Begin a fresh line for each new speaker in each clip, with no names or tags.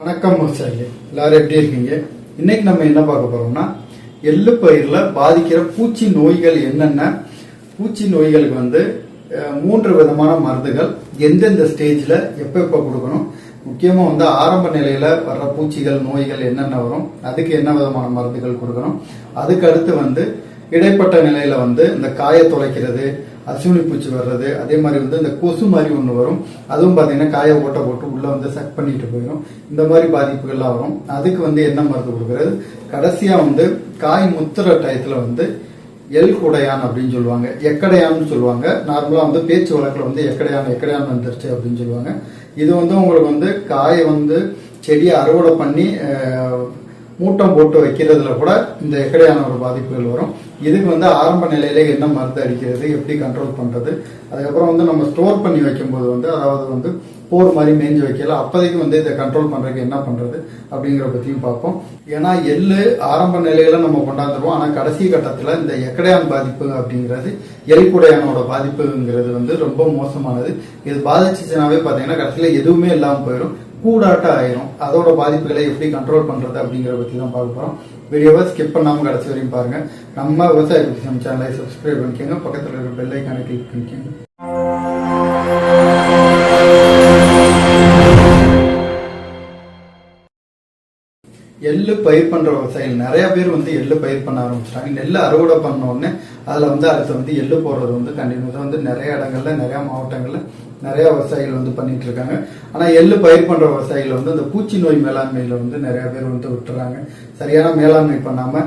வணக்கம் விவசாயிகளே எல்லாரும் எப்படி இருக்கீங்க? இன்னைக்கு நம்ம என்ன பார்க்க போறோம்னா எள்ளு பயிரில் பாதிக்கிற பூச்சி நோய்கள் என்னென்ன? பூச்சி நோய்களுக்கு வந்து மூன்று விதமான மருந்துகள் எந்தெந்த ஸ்டேஜில் எப்போ எப்போ கொடுக்கணும்? முக்கியமாக வந்து ஆரம்ப நிலையில் வர்ற பூச்சிகள் நோய்கள் என்னென்ன வரும்? அதுக்கு என்ன விதமான மருந்துகள் கொடுக்கணும்? அதுக்கு அடுத்து வந்து இடைப்பட்ட நிலையில வந்து இந்த காயை தொலைக்கிறது அசுவினி பூச்சி வர்றது அதே மாதிரி வந்து இந்த கொசு மாதிரி ஒன்று வரும். அதுவும் பார்த்தீங்கன்னா காயை ஓட்ட போட்டு உள்ள வந்து சக் பண்ணிட்டு போயிடும் இந்த மாதிரி பாதிப்புகள்லாம் வரும். அதுக்கு வந்து என்ன மருந்து கொடுக்கறது? கடைசியா வந்து காய் முத்துற டயத்துல வந்து எல் குடையான் அப்படின்னு சொல்லுவாங்க. எக்கடையான்னு சொல்லுவாங்க. நார்மலா வந்து பேச்சு வழக்கில் வந்து எக்கடையான் எக்கடையான் வந்துருச்சு அப்படின்னு சொல்லுவாங்க. இது வந்து உங்களுக்கு வந்து காயை வந்து செடியை அறுவடை பண்ணி மூட்டம் போட்டு வைக்கிறதுல கூட இந்த எக்கடையான ஒரு பாதிப்புகள் வரும். இதுக்கு வந்து ஆரம்ப நிலையில என்ன மருந்து அடிக்கிறது எப்படி கண்ட்ரோல் பண்றது அதுக்கப்புறம் வந்து நம்ம ஸ்டோர் பண்ணி வைக்கும்போது வந்து அதாவது வந்து போர் மாதிரி மேஞ்சு வைக்கல அப்போதைக்கு வந்து இதை கண்ட்ரோல் பண்றதுக்கு என்ன பண்றது அப்படிங்கிற பத்தியும் பார்ப்போம். ஏன்னா எள்ளு ஆரம்ப நிலையில நம்ம கொண்டாந்துருவோம். ஆனா கடைசி கட்டத்துல இந்த எக்கடையான் பாதிப்பு அப்படிங்கிறது எலிக்குடையானோட பாதிப்புங்கிறது வந்து ரொம்ப மோசமானது. இது பாதிச்சுச்சுனாவே பாத்தீங்கன்னா கடைசியில எதுவுமே இல்லாமல் போயிடும். கூடாட்டம் ஆயிரும் அதோட பாதிப்புகளை எப்படி கண்ட்ரோல் பண்றது அப்படிங்கிற பத்தி தான் பார்க்க போறோம். வீடியோவை ஸ்கிப் பண்ணாமல் கடைசி வரையும் பாருங்க. நம்ம விவசாய சேனலை சப்ஸ்கிரைப் பண்ணிக்கோங்க. பக்கத்துல இருக்க பெல் ஐக்கானை கிளிக் பண்ணிக்கோங்க. எள்ளு பயிர் பண்ற விவசாயிகள். நிறைய பேர் வந்து எள்ளு பயிர் பண்ண ஆரம்பிச்சிட்டாங்க. நெல் அறுவடை பண்ணோடனே அதில் அதுல வந்து அடுத்து வந்து எள்ளு போடுறது வந்து கண்டினியூஸா வந்து நிறைய இடங்கள்ல நிறைய மாவட்டங்கள்ல நிறைய விவசாயிகள் வந்து பண்ணிட்டு இருக்காங்க. ஆனா எள்ளு பயிர் பண்ற விவசாயிகள் வந்து இந்த பூச்சி நோய் மேலாண்மையில வந்து நிறைய பேர் வந்து விட்டுறாங்க. சரியான மேலாண்மை பண்ணாம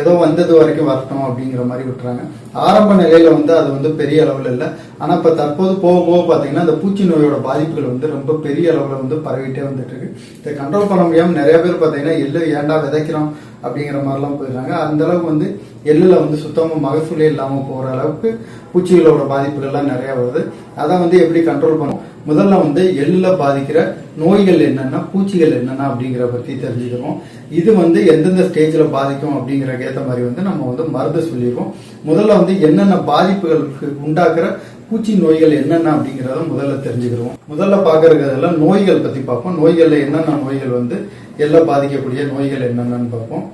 ஏதோ வந்தது வரைக்கும் வரட்டும் அப்படிங்கிற மாதிரி விட்டுறாங்க. ஆரம்ப நிலையில வந்து அது வந்து பெரிய அளவில் இல்லை. ஆனால் இப்போ தற்போது போக போக பார்த்தீங்கன்னா அந்த பூச்சி நோயோட பாதிப்புகள் வந்து ரொம்ப பெரிய அளவில் வந்து பரவிட்டே வந்துட்டு இருக்கு. இதை கண்ட்ரோல் பண்ண முடியாமல் நிறைய பேர் பார்த்தீங்கன்னா எள்ளு ஏன்டா விதைக்கிறோம் அப்படிங்கிற மாதிரிலாம் போயிடுறாங்க. அந்த அளவுக்கு வந்து எள்ளில் வந்து சுத்தமாக மகசூலே இல்லாமல் போகிற அளவுக்கு பூச்சிகளோட பாதிப்புகள்லாம் நிறையா வருது. அதை வந்து எப்படி கண்ட்ரோல் பண்ணும் முதல்ல வந்து எள்ளில் பாதிக்கிற நோய்கள் என்னென்னா பூச்சிகள் என்னென்ன அப்படிங்கிற பற்றி தெரிஞ்சுக்கிறோம். இது வந்து எந்தெந்த ஸ்டேஜில் பாதிக்கும் அப்படிங்கறதுக்கு ஏற்ற மாதிரி வந்து நம்ம வந்து மருந்து சொல்லியிருக்கோம். முதல்ல வந்து என்னென்ன பாதிப்புகளுக்கு உண்டாக்குற பூச்சி நோய்கள் என்னென்ன அப்படிங்கிறத முதல்ல தெரிஞ்சுக்கிறோம் முதல்ல பாக்குறதுல நோய்கள் பற்றி பார்ப்போம். நோய்களில் என்னென்ன நோய்கள் வந்து எல்லாம் பாதிக்கக்கூடிய நோய்கள் என்னென்னு பார்ப்போம்.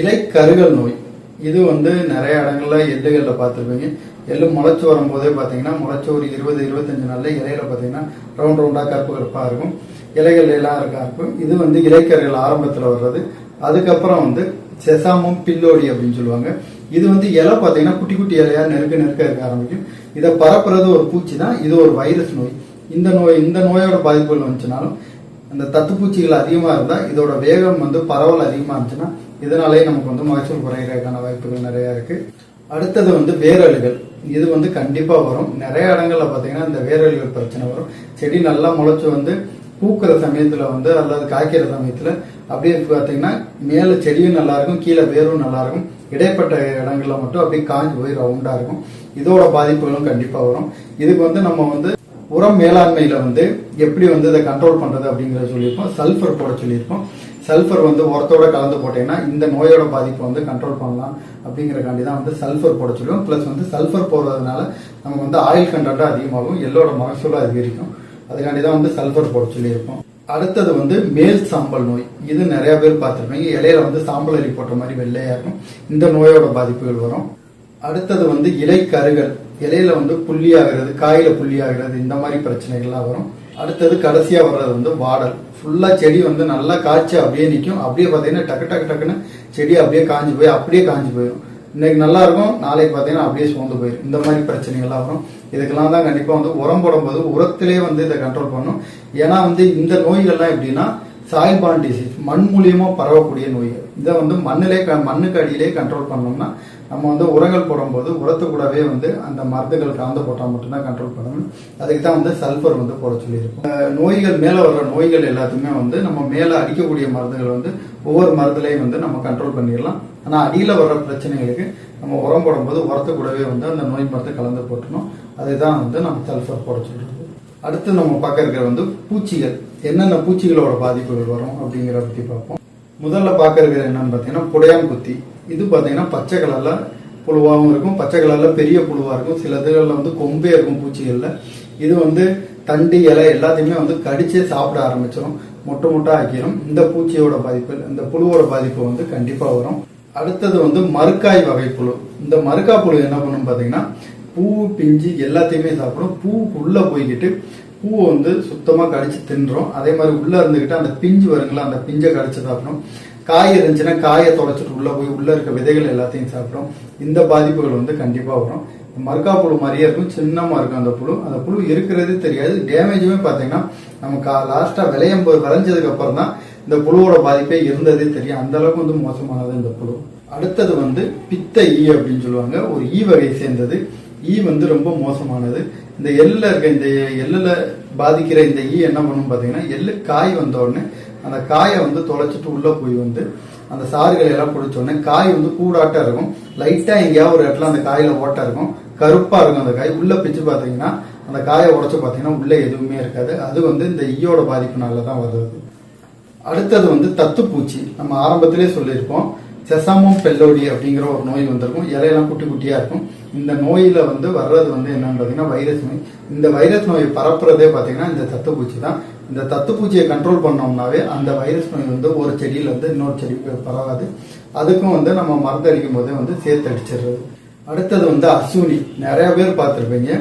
இலை கருகல் நோய். இது வந்து நிறைய இடங்கள்ல எல்லைகளில் பார்த்துருப்பீங்க. எள்ளு முளைச்சு வரும்போதே பார்த்தீங்கன்னா முளைச்ச ஒரு இருபது இருபத்தஞ்சு நாளில் இலையில பார்த்தீங்கன்னா ரவுண்ட் ரவுண்டாக கருப்பு கருப்பாக இருக்கும். இலைகள் எல்லாம் இருக்கா இருக்கும் இது வந்து இலைக்கருகள் ஆரம்பத்தில் வர்றது. அதுக்கப்புறம் வந்து செசாமம் பில்லோடி அப்படின்னு சொல்லுவாங்க. இது வந்து இலை பார்த்தீங்கன்னா குட்டி குட்டி இலையா நெருக்க நெருக்க இருக்க ஆரம்பிக்கும். இதை பரப்புறது ஒரு பூச்சி தான் இது ஒரு வைரஸ் நோய். இந்த நோய் இந்த நோயோட பாதிப்புகள் வந்துச்சுனாலும் அந்த தத்துப்பூச்சிகள் அதிகமாக இருந்தால் இதோட வேகம் வந்து பரவல் அதிகமாக இருந்துச்சுன்னா இதனாலேயே நமக்கு வந்து மகசூல் குறைகிறதுக்கான வாய்ப்புகள் நிறையா இருக்குது அடுத்தது வந்து வேரலுகள் இது வந்து கண்டிப்பா வரும். நிறைய இடங்கள்ல பாத்தீங்கன்னா இந்த வேரலுகள் பிரச்சனை வரும். செடி நல்லா முளைச்சு வந்து பூக்கிற சமயத்துல வந்து அல்லது காய்க்கிற சமயத்துல அப்படியே பாத்தீங்கன்னா மேல செடியும் நல்லா இருக்கும் கீழே வேரும் நல்லா இருக்கும். இடைப்பட்ட இடங்கள்ல மட்டும் அப்படியே காஞ்சு போய் ரவுண்டா இருக்கும். இதோட பாதிப்புகளும் கண்டிப்பா வரும். இதுக்கு வந்து நம்ம வந்து உரம் மேலாண்மையில வந்து எப்படி வந்து இதை கண்ட்ரோல் பண்றது அப்படிங்கறத சொல்லியிருப்போம். சல்ஃபர் போட சொல்லியிருப்போம். சல்ஃபர் வந்து உரத்தோட கலந்து போட்டீங்கன்னா இந்த நோயோட பாதிப்பை வந்து கண்ட்ரோல் பண்ணலாம். அப்படிங்கிறக்காண்டி தான் வந்து சல்ஃபர் போட சொல்லுவோம். ப்ளஸ் வந்து சல்ஃபர் போடுறதுனால நமக்கு வந்து ஆயில் கண்டென்ட்டும் அதிகமாகும். எல்லோட மகசூலும் அதிகரிக்கும். அதுக்காண்டி தான் வந்து சல்ஃபர் போட சொல்லியிருக்கோம். அடுத்தது வந்து மேல் சாம்பல் நோய். இது நிறைய பேர் பார்த்துருப்பீங்க. இலையில வந்து சாம்பல் அரி போட்ட மாதிரி வெள்ளையா இருக்கும். இந்த நோயோட பாதிப்புகள் வரும். அடுத்தது வந்து இலை கருகள் இலையில வந்து புள்ளி ஆகிறது காயில புள்ளி ஆகிறது இந்த மாதிரி பிரச்சனைகள்லாம் வரும். அடுத்தது கடைசியா வர்றது வந்து வாடல். ஃபுல்லா செடி வந்து நல்லா காய்ச்சி அப்படியே நிற்கும் அப்படியே பார்த்தீங்கன்னா டக்கு டக்கு டக்குன்னு செடி அப்படியே காஞ்சி போய் அப்படியே காஞ்சு போயிடும் இன்னைக்கு நல்லா இருக்கும் நாளைக்கு பார்த்தீங்கன்னா அப்படியே சோர்ந்து போயிடும் இந்த மாதிரி பிரச்சனைகள்லாம் வரும். இதுக்கெல்லாம் தான் கண்டிப்பாக வந்து உரம் போடும்போது உரத்திலே வந்து இதை கண்ட்ரோல் பண்ணும் ஏன்னா வந்து இந்த நோய்கள்லாம் எப்படின்னா சாயில் பாண்ட் டிசீஸ் மண் மூலியமாக பரவக்கூடிய நோய்கள். இதை வந்து மண்ணிலே க- மண்ணுக்கு அடியிலே கண்ட்ரோல் பண்ணோம்னா நம்ம வந்து உரங்கள் போடும்போது உரத்து கூடவே வந்து அந்த மருந்துகள் கலந்து போட்டால் மட்டும்தான் கண்ட்ரோல் பண்ணணும். அதுக்கு தான் வந்து சல்ஃபர் வந்து போட சொல்லியிருக்கோம். நோய்கள் மேலே வர்ற நோய்கள் எல்லாத்துக்குமே வந்து நம்ம மேலே அடிக்கக்கூடிய மருந்துகள் வந்து ஒவ்வொரு மருந்துலையும் வந்து நம்ம கண்ட்ரோல் பண்ணிடலாம். ஆனால் அடியில் வர்ற பிரச்சனைகளுக்கு நம்ம உரம் போடும்போது உரத்து கூடவே வந்து அந்த நோய் மருந்து கலந்து போட்டணும் அதுதான் வந்து நம்ம சல்ஃபர் போட சொல்றது. அடுத்து நம்ம பார்க்க இருக்கிற வந்து பூச்சிகள். என்னென்ன பூச்சிகளோட பாதிப்புகள் வரும் அப்படிங்கிறத பற்றி பார்ப்போம். முதல்ல பார்க்க இருக்கிற என்னன்னு பார்த்தீங்கன்னா புடையாங்குத்தி இது பார்த்தீங்கன்னா பச்சை கலரில் புழுவாகவும் இருக்கும். பச்சை கலரில் பெரிய புழுவாக இருக்கும். சில இதுகளில் வந்து கொம்பே இருக்கும் பூச்சிகளில். இது வந்து தண்டு இலை எல்லாத்தையுமே வந்து கடிச்சே சாப்பிட ஆரம்பிச்சிடும் மொட்டை மொட்டை ஆக்கிரும். இந்த பூச்சியோட பாதிப்பு இந்த புழுவோட பாதிப்பு வந்து கண்டிப்பாக வரும். அடுத்தது வந்து மறுக்காய் வகை புழு. இந்த மறுக்கா புழு என்ன பண்ணும் பார்த்தீங்கன்னா பூ பிஞ்சு எல்லாத்தையுமே சாப்பிடும். பூக்குள்ளே போய்கிட்டு பூவை வந்து சுத்தமாக கடிச்சு தின்றோம். அதே மாதிரி உள்ளே இருந்துக்கிட்டு அந்த பிஞ்சு வருங்களா அந்த பிஞ்சை கடிச்சு சாப்பிடும். காய் இருந்துச்சுன்னா காயை தொடச்சிட்டு உள்ளே போய் உள்ளே இருக்க விதைகள் எல்லாத்தையும் சாப்பிடும். இந்த பாதிப்புகள் வந்து கண்டிப்பாக வரும். மறுக்கா புழு மாதிரியே இருக்கும். சின்னமாக இருக்கும் அந்த புழு. அந்த புழு இருக்கிறதே தெரியாது. டேமேஜுமே பார்த்தீங்கன்னா நம்ம லாஸ்ட்டாக விளையும் போது விளைஞ்சதுக்கு அப்புறம் தான் இந்த புழுவோட பாதிப்பே இருந்ததே தெரியும். அந்த அளவுக்கு வந்து மோசமானது இந்த புழு. அடுத்தது வந்து பித்த ஈ அப்படின்னு சொல்லுவாங்க. ஒரு ஈ வகையை சேர்ந்தது. ஈ வந்து ரொம்ப மோசமானது. இந்த எள்ளில் இருக்க இந்த எள்ளில் பாதிக்கிற இந்த ஈ என்ன பண்ணும் பார்த்தீங்கன்னா எள்ளு காய் வந்த உடனே அந்த காயை வந்து தொலைச்சிட்டு உள்ளே போய் வந்து அந்த சாறுகளை எல்லாம் பிடிச்சோடனே காய் வந்து கூடாட்டம் இருக்கும். லைட்டாக எங்கேயாவது ஒரு இடத்துல அந்த காயில் ஓட்டாக இருக்கும். கருப்பாக இருக்கும் அந்த காய். உள்ளே பிச்சு பார்த்தீங்கன்னா அந்த காயை உடைச்சு பார்த்தீங்கன்னா உள்ளே எதுவுமே இருக்காது. அது வந்து இந்த ஈயோட பாதிப்புனால தான் வருது. அடுத்தது வந்து தத்துப்பூச்சி நம்ம ஆரம்பத்திலே சொல்லியிருப்போம் செசாமம் பெல்லோடி அப்படிங்கிற ஒரு நோய் வந்திருக்கும். இலையெல்லாம் குட்டி குட்டியாக இருக்கும். இந்த நோயில வந்து வர்றது வந்து என்னன்னு பாத்தீங்கன்னா வைரஸ் நோய். இந்த வைரஸ் நோயை பரப்புறதே பாத்தீங்கன்னா இந்த தத்துப்பூச்சி தான். இந்த தத்துப்பூச்சியை கண்ட்ரோல் பண்ணோம்னாவே அந்த வைரஸ் நோய் வந்து ஒரு செடியில இருந்து இன்னொரு செடிக்கு பரவாது. அதுக்கும் வந்து நம்ம மருந்து அடிக்கும் போதே வந்து சேர்த்து அடிச்சிடுறது. அடுத்தது வந்து அசூனி. நிறைய பேர் பார்த்துருப்பீங்க.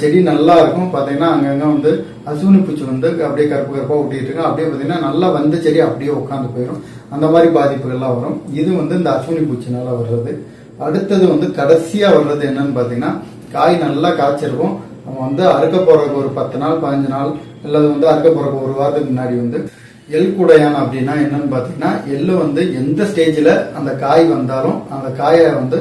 செடி நல்லா இருக்கும். பார்த்தீங்கன்னா அங்கங்க வந்து அசூனி பூச்சி வந்து அப்படியே கருப்பு கருப்பாக ஒட்டிட்டு இருக்கும் அப்படியே பார்த்தீங்கன்னா நல்லா வந்த செடி அப்படியே உட்காந்து போயிடும் அந்த மாதிரி பாதிப்புகள்லாம் வரும். இது வந்து இந்த அசூனி பூச்சினால வர்றது. அடுத்தது வந்து கடைசியா வர்றது என்னன்னு பார்த்தீங்கன்னா காய் நல்லா காய்ச்சிருக்கும். நம்ம வந்து அறுக்க போறதுக்கு ஒரு பத்து நாள் பதினஞ்சு நாள் அல்லது வந்து அறுக்க போறதுக்கு ஒரு வாரத்துக்கு முன்னாடி வந்து எல் குடையான் அப்படின்னா என்னன்னு பார்த்தீங்கன்னா எள்ளு வந்து எந்த ஸ்டேஜில் அந்த காய் வந்தாலும் அந்த காயை வந்து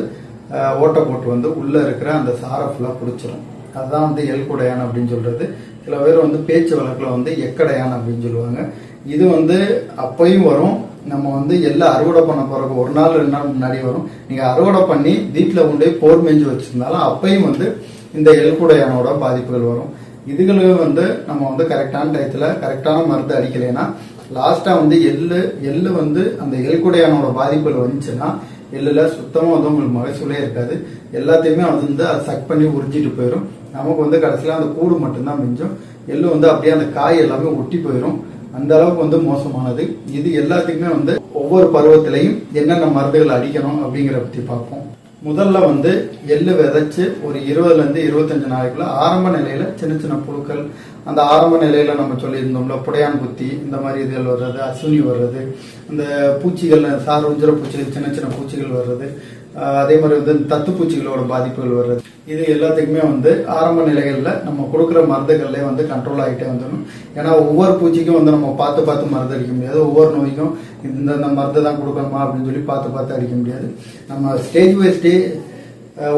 ஓட்டை போட்டு வந்து உள்ள இருக்கிற அந்த சாரை ஃபுல்லாக பிடிச்சிரும். அதுதான் வந்து எல் குடையான் அப்படின்னு சொல்றது. சில பேர் வந்து பேச்சு வழக்கில் வந்து எக்கடையான் அப்படின்னு சொல்லுவாங்க. இது வந்து அப்பையும் வரும் நம்ம வந்து எல்லாம் அறுவடை பண்ண போறதுக்கு ஒரு நாள் ரெண்டு நாள் முன்னாடி வரும். நீங்க அறுவடை பண்ணி வீட்டில் கொண்டு போய் போர் மெஞ்சு வச்சிருந்தாலும் அப்பையும் வந்து இந்த எல்குடையானோட பாதிப்புகள் வரும். இதுகளையும் வந்து நம்ம வந்து கரெக்டான டயத்துல கரெக்டான மருந்து அடிக்கலைன்னா லாஸ்டா வந்து எள்ளு எள்ளு வந்து அந்த எல்குடையானோட பாதிப்புகள் வந்துச்சுன்னா எள்ளுல சுத்தமா வந்து உங்களுக்கு மகசூலே இருக்காது. எல்லாத்தையுமே அது வந்து அதை சக் பண்ணி உறிஞ்சிட்டு போயிடும் நமக்கு வந்து கடைசியில அந்த கூடு மட்டும்தான் மிஞ்சும். எள்ளு வந்து அப்படியே அந்த காய் எல்லாமே ஒட்டி போயிடும் அந்த அளவுக்கு வந்து மோசமானது. இது எல்லாத்துக்குமே வந்து ஒவ்வொரு பருவத்திலையும் என்னென்ன மருந்துகள் அடிக்கணும் அப்படிங்கிற பத்தி பார்ப்போம். முதல்ல வந்து எள்ளு விதைச்சு ஒரு இருபதுல இருந்து இருபத்தஞ்சு நாளைக்குள்ள ஆரம்ப நிலையில சின்ன சின்ன புழுக்கள் அந்த ஆரம்ப நிலையில நம்ம சொல்லியிருந்தோம்ல புடையான் குத்தி இந்த மாதிரி இதுகள் வர்றது அசுனி வர்றது இந்த பூச்சிகள் சார் உஞ்சர பூச்சிகள் சின்ன சின்ன பூச்சிகள் வர்றது அதே மாதிரி வந்து தத்து பூச்சிகளோட பாதிப்புகள் வர்றது. இது எல்லாத்துக்குமே வந்து ஆரம்ப நிலைகளில் நம்ம கொடுக்குற மருந்துகள்லேயே வந்து கண்ட்ரோல் ஆகிட்டே வந்துடணும். ஏன்னா ஒவ்வொரு பூச்சிக்கும் வந்து நம்ம பார்த்து பார்த்து மருந்து அடிக்க முடியாது. ஒவ்வொரு நோய்க்கும் இந்தந்த மருந்து தான் கொடுக்கணுமா அப்படின்னு சொல்லி பார்த்து பார்த்து அடிக்க முடியாது. நம்ம ஸ்டேஜ் பை ஸ்டேஜ்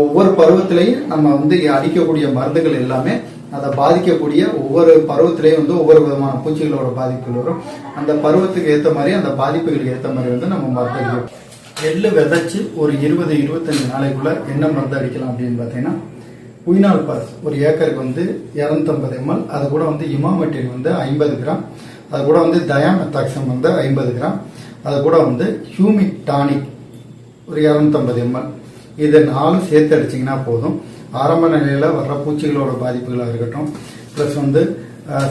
ஒவ்வொரு பருவத்திலையும் நம்ம வந்து அடிக்கக்கூடிய மருந்துகள் எல்லாமே அதை பாதிக்கக்கூடிய ஒவ்வொரு பருவத்திலையும் வந்து ஒவ்வொரு விதமான பூச்சிகளோட பாதிப்புகள் வரும். அந்த பருவத்துக்கு ஏற்ற மாதிரி அந்த பாதிப்புகளுக்கு ஏற்ற மாதிரி வந்து நம்ம மருந்து அடிக்கணும் எள்ளு விதைச்சு ஒரு இருபது இருபத்தஞ்சு நாளைக்குள்ள என்ன மருந்து அடிக்கலாம் அப்படின்னு பார்த்தீங்கன்னா புயினால் பாஸ் ஒரு ஏக்கருக்கு வந்து இரநூத்தம்பது எம்எல் அது கூட வந்து இமாமெட்டின் வந்து ஐம்பது கிராம் அது கூட வந்து தயாமெத்தாக்சம் வந்து ஐம்பது கிராம் அது கூட வந்து ஹியூமிக் டானிக் ஒரு இரநூத்தம்பது எம்எல். இது நாலும் சேர்த்து அடிச்சிங்கன்னா போதும். ஆரம்ப நிலையில் வர்ற பூச்சிகளோட பாதிப்புகளாக இருக்கட்டும் ப்ளஸ் வந்து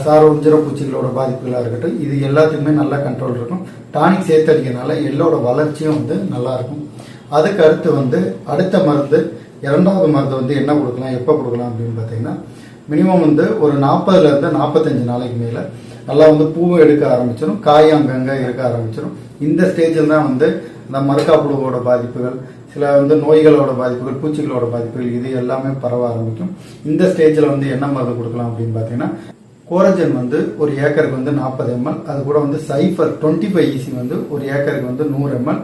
சாரோஞ்சிர பூச்சிகளோட பாதிப்புகளாக இருக்கட்டும் இது எல்லாத்துக்குமே நல்லா கண்ட்ரோல் இருக்கும். டானிக் சேர்த்து அடிக்கிறதுனால எள்ளோட வளர்ச்சியும் வந்து நல்லா இருக்கும். அதுக்கு அடுத்து வந்து அடுத்த மருந்து இரண்டாவது மருந்து வந்து என்ன கொடுக்கலாம் எப்போ கொடுக்கலாம் அப்படின்னு பார்த்தீங்கன்னா மினிமம் வந்து ஒரு நாற்பதுலேருந்து நாற்பத்தஞ்சு நாளைக்கு மேலே நல்லா வந்து பூவை எடுக்க ஆரம்பிச்சிடும் காய் அங்கங்கே இருக்க ஆரம்பிச்சிடும் இந்த ஸ்டேஜில் தான் வந்து இந்த மறுக்காப்புழுவோட பாதிப்புகள் சில வந்து நோய்களோட பாதிப்புகள் பூச்சிகளோட பாதிப்புகள் இது எல்லாமே பரவ ஆரம்பிக்கும். இந்த ஸ்டேஜில் வந்து என்ன மருந்து கொடுக்கலாம் அப்படின்னு பார்த்தீங்கன்னா கோரஜன் வந்து ஒரு ஏக்கருக்கு வந்து நாற்பது எம்எல் அது கூட வந்து சைஃபர் டுவெண்ட்டி ஃபைவ் ஈசி வந்து ஒரு ஏக்கருக்கு வந்து நூறு எம்எல்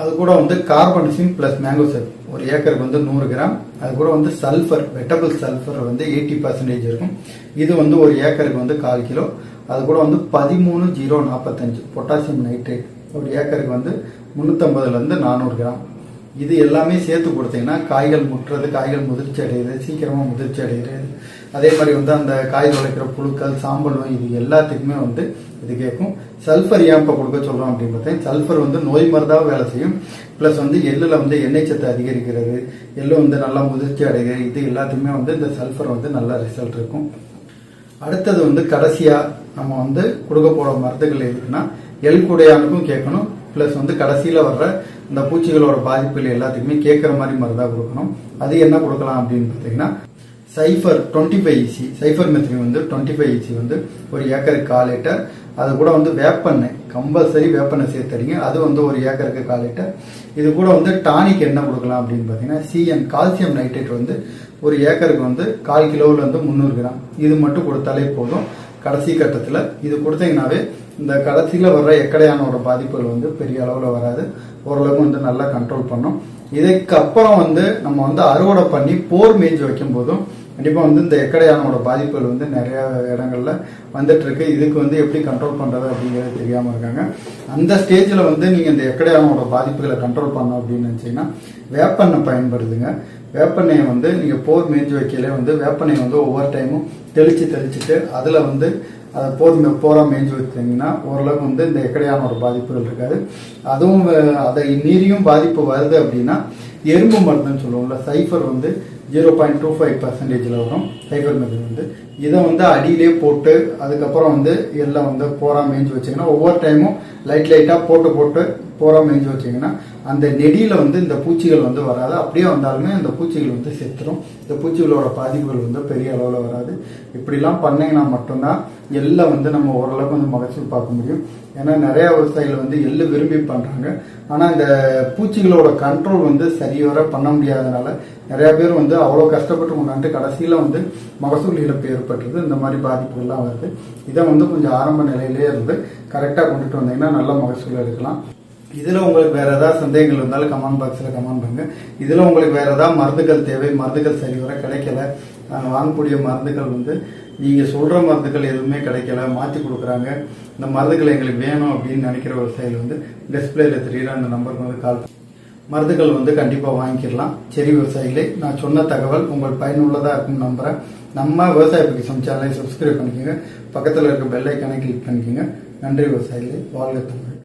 அது கூட வந்து கார்பன்சின் பிளஸ் மேங்கோசெட் ஒரு ஏக்கருக்கு வந்து நூறு கிராம் அது கூட வந்து சல்ஃபர் வெட்டபிள் சல்ஃபர் வந்து எயிட்டி பர்சன்டேஜ் இருக்கும். இது வந்து ஒரு ஏக்கருக்கு வந்து கால் கிலோ அது கூட வந்து பதிமூணு ஜீரோ நாற்பத்தஞ்சு பொட்டாசியம் நைட்ரேட் ஒரு ஏக்கருக்கு வந்து முந்நூற்றம்பதுலேருந்து நானூறு கிராம். இது எல்லாமே சேர்த்து கொடுத்தீங்கன்னா காய்கள் முட்டுறது காய்கள் முதிர்ச்சி அடையுது சீக்கிரமாக முதிர்ச்சி அடைகிறது அதே மாதிரி வந்து அந்த காய் துளைக்கிற புழுக்கள் சாம்பல் இது எல்லாத்துக்குமே வந்து இது கேட்கும். சல்ஃபர் ஏன் இப்போ கொடுக்க சொல்கிறோம் அப்படின்னு பார்த்தீங்கன்னா சல்ஃபர் வந்து நோய் மருந்தாக வேலை செய்யும். ப்ளஸ் வந்து எள்ளில் வந்து எண்ணெய் சத்து அதிகரிக்கிறது எள்ளு வந்து நல்லா முதிர்ச்சி அடைகிறது இது எல்லாத்துக்குமே வந்து இந்த சல்ஃபர் வந்து நல்ல ரிசல்ட் இருக்கும். அடுத்தது வந்து கடைசியாக நம்ம வந்து கொடுக்க போகிற மருந்துகள் எதுக்குன்னா எள் குடையானுக்கும் கேட்கணும். ப்ளஸ் வந்து கடைசியில் வர்ற இந்த பூச்சிகளோட பாதிப்புகள் எல்லாத்துக்குமே கேட்குற மாதிரி மருந்தாக கொடுக்கணும். அது என்ன கொடுக்கலாம் அப்படின்னு பார்த்தீங்கன்னா cypher twenty five EC cypermethrin வந்து டுவெண்ட்டி ஃபைவ் இசி வந்து ஒரு ஏக்கருக்கு கால் லிட்டர். அது கூட வந்து வேப்பெண்ணெய் கம்பல்சரி வேப்பெண்ணெய் சேர்த்துறீங்க. அது வந்து ஒரு ஏக்கருக்கு கால் லிட்டர். இது கூட வந்து டானிக் என்ன கொடுக்கலாம் அப்படின்னு பார்த்தீங்கன்னா சிஎன் கால்சியம் நைட்ரேட் வந்து ஒரு ஏக்கருக்கு வந்து கால் கிலோவில் வந்து முந்நூறு கிராம். இது மட்டும் கொடுத்தாலே போதும். கடைசி கட்டத்தில் இது கொடுத்தீங்கன்னாவே இந்த கடைசியில் வர்ற எக்கடையானோட பாதிப்புகள் வந்து பெரிய அளவில் வராது. ஓரளவுக்கு வந்து நல்லா கண்ட்ரோல் பண்ணும். இதுக்கப்புறம் வந்து நம்ம வந்து அறுவடை பண்ணி போர் மேய்ஞ்சி வைக்கும் போதும் கண்டிப்பாக வந்து இந்த எக்கடையானோட பாதிப்புகள் வந்து நிறைய இடங்களில் வந்துட்டு இருக்கு இதுக்கு வந்து எப்படி கண்ட்ரோல் பண்ணுறது அப்படிங்கிறது தெரியாமல் இருக்காங்க. அந்த ஸ்டேஜில் வந்து நீங்கள் இந்த எக்கடையானோட பாதிப்புகளை கண்ட்ரோல் பண்ணோம் அப்படின்னு நினச்சிங்கன்னா வேப்பெண்ணை பயன்படுத்துங்க வேப்பெண்ணெயை வந்து நீங்கள் போர் மேய்ஞ்சி வைக்கலே வந்து வேப்பெண்ணெய் வந்து ஒவ்வொரு டைமும் தெளித்து தெளிச்சுட்டு அதில் வந்து அதை போதும் போரா மேய்ஞ்சி வச்சிங்கன்னா ஓரளவுக்கு வந்து இந்த எக்கடையான ஒரு பாதிப்புகள் இருக்காது. அதுவும் அதை மீறியும் பாதிப்பு வருது அப்படின்னா எறும்பு மருந்துன்னு சொல்லுவோம்ல சைஃபர் வந்து ஜீரோ பாயிண்ட் டூ ஃபைவ் பர்சன்டேஜில் வரும் சைஃபர் மருந்து வந்து. இதை வந்து அடியிலே போட்டு அதுக்கப்புறம் வந்து எல்லாம் வந்து போரா மேய்ஞ்சி வச்சிங்கன்னா ஒவ்வொரு டைமும் லைட் லைட்டாக போட்டு போட்டு போரா மேய்ஞ்சி வச்சிங்கன்னா அந்த நெடியில் வந்து இந்த பூச்சிகள் வந்து வராது. அப்படியே வந்தாலுமே அந்த பூச்சிகள் வந்து செத்துரும். இந்த பூச்சிகளோட பாதிப்புகள் வந்து பெரிய அளவில் வராது. இப்படிலாம் பண்ணிங்கன்னா மட்டும்தான் எள்ளை வந்து நம்ம ஓரளவுக்கு வந்து மகசூல் பார்க்க முடியும். ஏன்னா நிறையா விவசாயிகள் வந்து எள்ளு விரும்பி பண்ணுறாங்க ஆனால் இந்த பூச்சிகளோட கண்ட்ரோல் வந்து சரிவர பண்ண முடியாதனால நிறையா பேர் வந்து அவ்வளோ கஷ்டப்பட்டு கொண்டாந்து கடைசியில் வந்து மகசூல் இழப்பு ஏற்பட்டுருது இந்த மாதிரி பாதிப்புகள்லாம் வருது. இதை வந்து கொஞ்சம் ஆரம்ப நிலையிலே இருந்து கரெக்டாக கொண்டுட்டு வந்தீங்கன்னா நல்ல மகசூல் எடுக்கலாம். இதில் உங்களுக்கு வேற ஏதாவது சந்தேகங்கள் இருந்தாலும் கமெண்ட் பாக்ஸில் கமெண்ட் பண்ணுங்க. இதில் உங்களுக்கு வேற ஏதாவது மருந்துகள் தேவை மருந்துகள் சரிவர கிடைக்கல. வாங்கக்கூடிய மருந்துகள் வந்து நீங்கள் சொல்கிற மருந்துகள் எதுவுமே கிடைக்கல மாற்றி கொடுக்குறாங்க. இந்த மருந்துகள் எங்களுக்கு வேணும் அப்படின்னு நினைக்கிற விவசாயிகள் வந்து டிஸ்பிளேல தெரியுற அந்த நம்பருக்கு வந்து கால் மருந்துகள் வந்து கண்டிப்பாக வாங்கிக்கலாம். சரி விவசாயிகளே நான் சொன்ன தகவல் உங்கள் பயனுள்ளதாக இருக்கும் நம்புகிறேன் நம்ம விவசாய பகிசம் சேனலை சப்ஸ்கிரைப் பண்ணிக்கோங்க. பக்கத்தில் இருக்க பெல் கிளிக் பண்ணிக்கோங்க. நன்றி விவசாயிகளே. வாழ்க தமிழ்